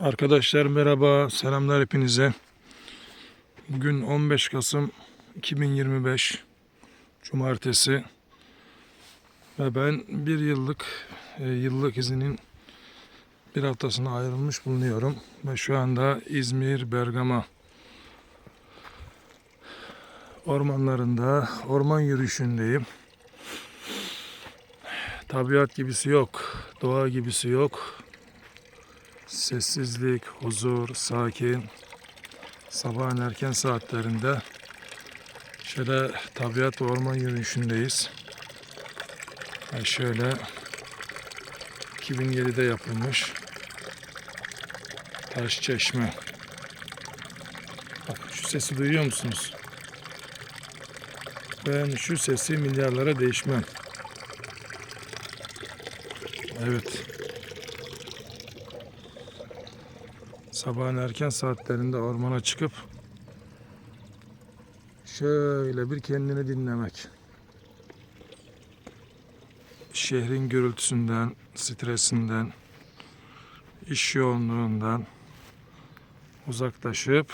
Arkadaşlar merhaba, selamlar hepinize. Bugün 15 Kasım 2025 Cumartesi ve ben bir yıllık e, yıllık izinin bir haftasına ayrılmış bulunuyorum ve şu anda İzmir Bergama ormanlarında orman yürüyüşündeyim. Tabiat gibisi yok, doğa gibisi yok. Sessizlik, huzur, sakin. Sabahın erken saatlerinde şöyle tabiat orman yürüyüşündeyiz. Ve şöyle 2007'de yapılmış taş çeşme. Bak şu sesi duyuyor musunuz? Ben şu sesi milyarlara değişmem. Evet. Sabahın erken saatlerinde ormana çıkıp şöyle bir kendini dinlemek. Şehrin gürültüsünden, stresinden, iş yoğunluğundan uzaklaşıp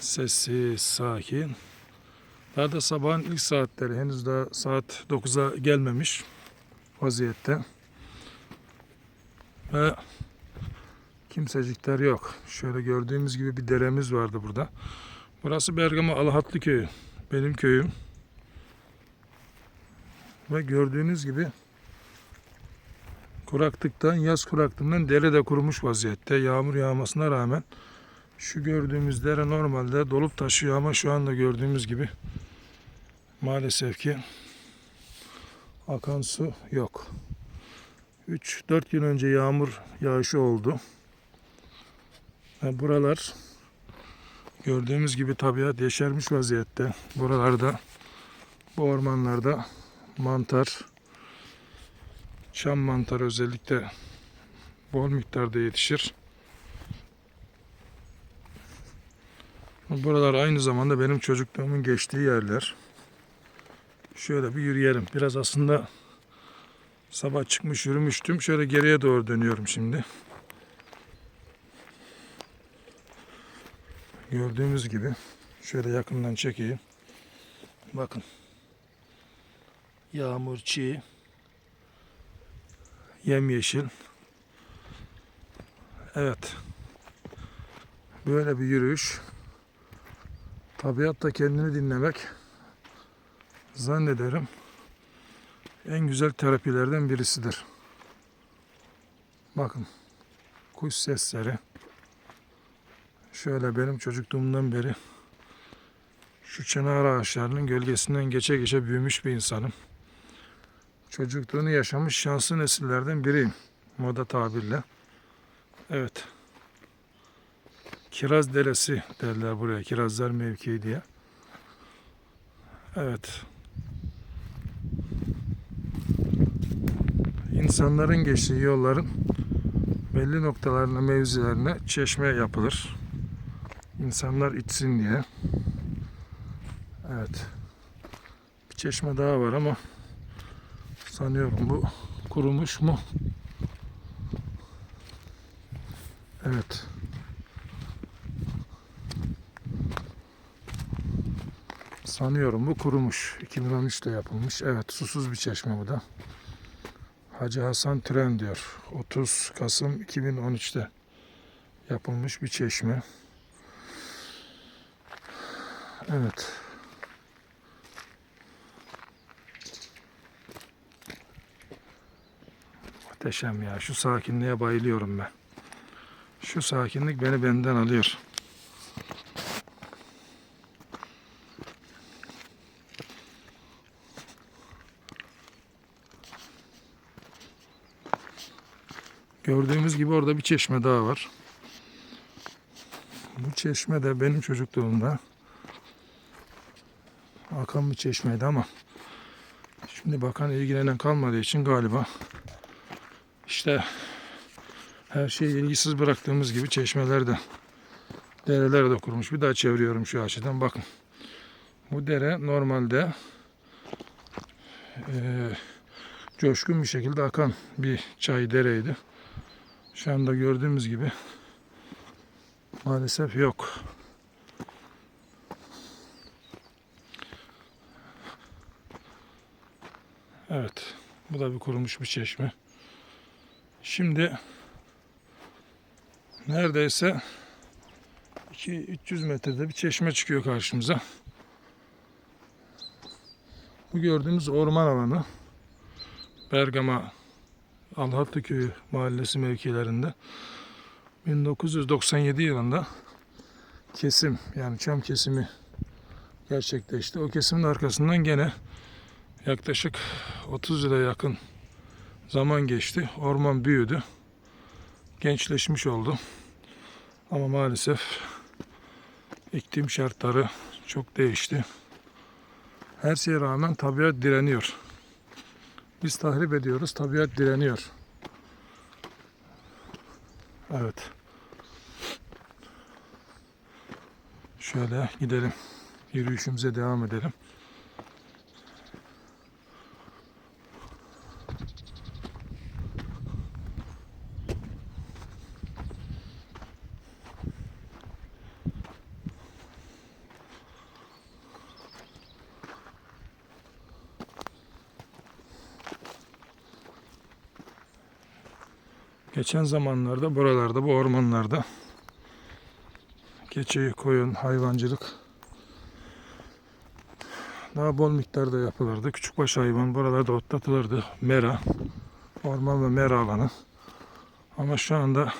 sessiz, sakin. Daha da sabahın ilk saatleri henüz daha saat 9'a gelmemiş vaziyette. Ve Kimsecikler yok. Şöyle gördüğümüz gibi bir deremiz vardı burada. Burası Bergama Alahatlı köyü. Benim köyüm. Ve gördüğünüz gibi kuraklıktan, yaz kuraklığından dere de kurumuş vaziyette. Yağmur yağmasına rağmen şu gördüğümüz dere normalde dolup taşıyor ama şu anda gördüğümüz gibi maalesef ki akan su yok. 3-4 gün önce yağmur yağışı oldu. Ve buralar gördüğümüz gibi tabiat yeşermiş vaziyette. Buralarda bu ormanlarda mantar, çam mantarı özellikle bol miktarda yetişir. Buralar aynı zamanda benim çocukluğumun geçtiği yerler. Şöyle bir yürüyelim. Biraz aslında sabah çıkmış yürümüştüm. Şöyle geriye doğru dönüyorum şimdi. Gördüğümüz gibi şöyle yakından çekeyim. Bakın. Yağmur, çiğ. Yemyeşil. Evet. Böyle bir yürüyüş. Tabiatta kendini dinlemek zannederim en güzel terapilerden birisidir. Bakın. Kuş sesleri. Şöyle benim çocukluğumdan beri şu çınar ağaçlarının gölgesinden geçe geçe büyümüş bir insanım. Çocukluğunu yaşamış şanslı nesillerden biriyim. Moda tabirle. Evet. Kiraz Deresi derler buraya. Kirazlar mevkii diye. Evet. İnsanların geçtiği yolların belli noktalarına, mevzilerine çeşme yapılır insanlar içsin diye. Evet. Bir çeşme daha var ama sanıyorum bu kurumuş mu? Evet. Sanıyorum bu kurumuş. 2013'te yapılmış. Evet susuz bir çeşme bu da. Hacı Hasan Tren diyor. 30 Kasım 2013'te yapılmış bir çeşme. Evet. Muhteşem ya. Şu sakinliğe bayılıyorum ben. Şu sakinlik beni benden alıyor. Gördüğümüz gibi orada bir çeşme daha var. Bu çeşme de benim çocukluğumda akan bir çeşmeydi ama şimdi bakan ilgilenen kalmadığı için galiba işte her şeyi ilgisiz bıraktığımız gibi çeşmeler de dereler de kurmuş. Bir daha çeviriyorum şu açıdan bakın. Bu dere normalde e, coşkun bir şekilde akan bir çay dereydi. Şu anda gördüğümüz gibi maalesef yok. Evet. Bu da bir kurumuş bir çeşme. Şimdi neredeyse 2-300 metrede bir çeşme çıkıyor karşımıza. Bu gördüğümüz orman alanı. Bergama Alhatlı Köyü mahallesi mevkilerinde 1997 yılında kesim yani çam kesimi gerçekleşti. O kesimin arkasından gene yaklaşık 30 yıla yakın zaman geçti. Orman büyüdü. Gençleşmiş oldu. Ama maalesef iklim şartları çok değişti. Her şeye rağmen tabiat direniyor. Biz tahrip ediyoruz, tabiat direniyor. Evet. Şöyle gidelim. Yürüyüşümüze devam edelim. Geçen zamanlarda buralarda, bu ormanlarda keçi, koyun, hayvancılık daha bol miktarda yapılırdı. Küçükbaş hayvan buralarda otlatılırdı. Mera, orman ve mera alanı. Ama şu anda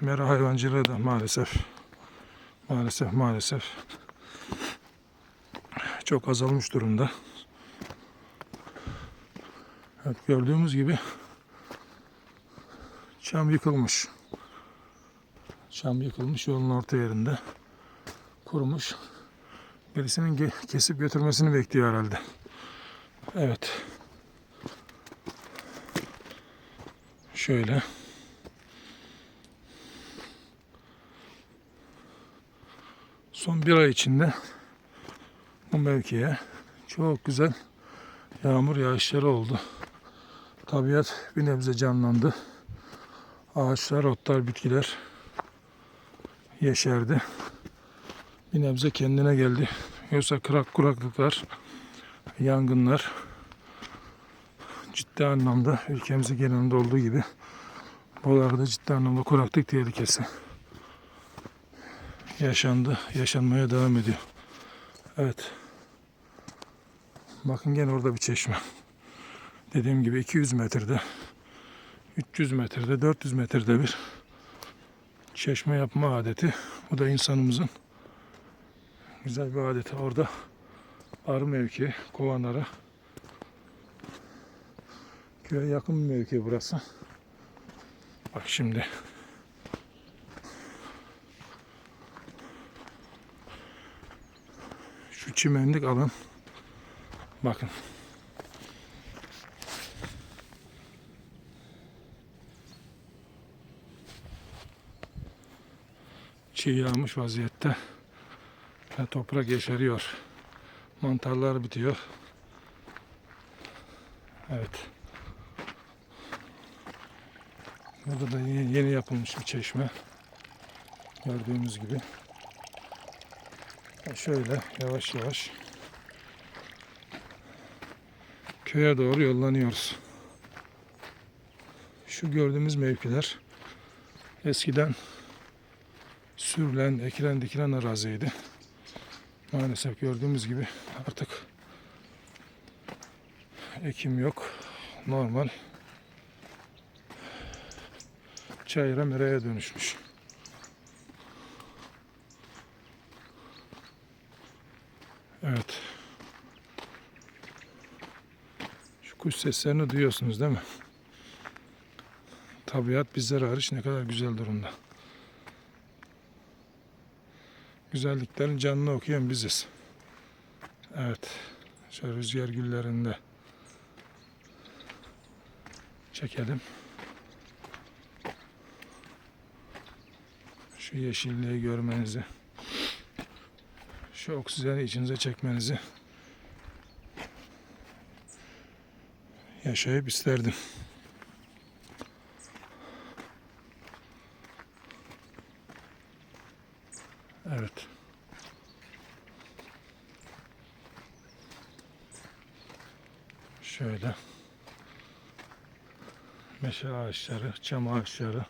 mera hayvancılığı da maalesef maalesef maalesef çok azalmış durumda. Evet, gördüğümüz gibi Çam yıkılmış. Çam yıkılmış yolun orta yerinde. Kurumuş. Birisinin kesip götürmesini bekliyor herhalde. Evet. Şöyle. Son bir ay içinde bu mevkiye çok güzel yağmur yağışları oldu. Tabiat bir nebze canlandı. Ağaçlar, otlar, bitkiler yeşerdi. Bir nebze kendine geldi. Yoksa kırak kuraklıklar, yangınlar ciddi anlamda ülkemizin genelinde olduğu gibi buralarda ciddi anlamda kuraklık tehlikesi yaşandı, yaşanmaya devam ediyor. Evet. Bakın gene orada bir çeşme. Dediğim gibi 200 metrede 300 metrede, 400 metrede bir çeşme yapma adeti. Bu da insanımızın güzel bir adeti. Orada arı mevki, kovanlara köye yakın bir mevki burası. Bak şimdi şu çimenlik alan bakın çiğ yağmış vaziyette ve toprak yeşeriyor. Mantarlar bitiyor. Evet. Burada da yeni, yeni yapılmış bir çeşme. Gördüğünüz gibi. Şöyle yavaş yavaş köye doğru yollanıyoruz. Şu gördüğümüz mevkiler eskiden sürülen, ekilen, dikilen araziydi. Maalesef gördüğümüz gibi artık ekim yok. Normal çayıra meraya dönüşmüş. Evet. Şu kuş seslerini duyuyorsunuz değil mi? Tabiat bizler hariç ne kadar güzel durumda. Güzelliklerin canını okuyan biziz. Evet. Şöyle rüzgar güllerinde çekelim. Şu yeşilliği görmenizi, şu oksijeni içinize çekmenizi yaşayıp isterdim. Evet. Şöyle. Meşe ağaçları, çam ağaçları.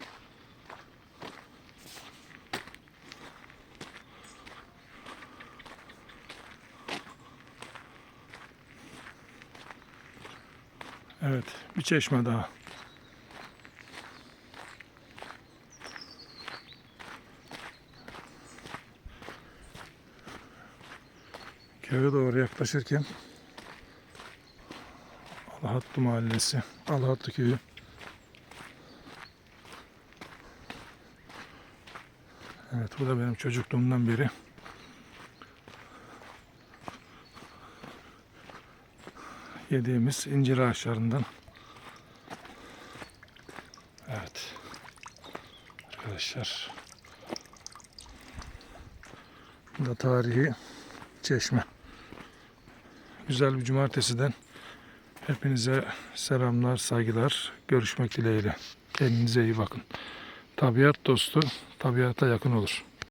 Evet, bir çeşme daha. Köye doğru yaklaşırken Alahatlı Mahallesi, Alahatlı Köyü. Evet bu da benim çocukluğumdan beri yediğimiz incir ağaçlarından. Evet. Arkadaşlar. Bu da tarihi çeşme. Güzel bir cumartesiden hepinize selamlar, saygılar. Görüşmek dileğiyle. Kendinize iyi bakın. Tabiat dostu tabiata yakın olur.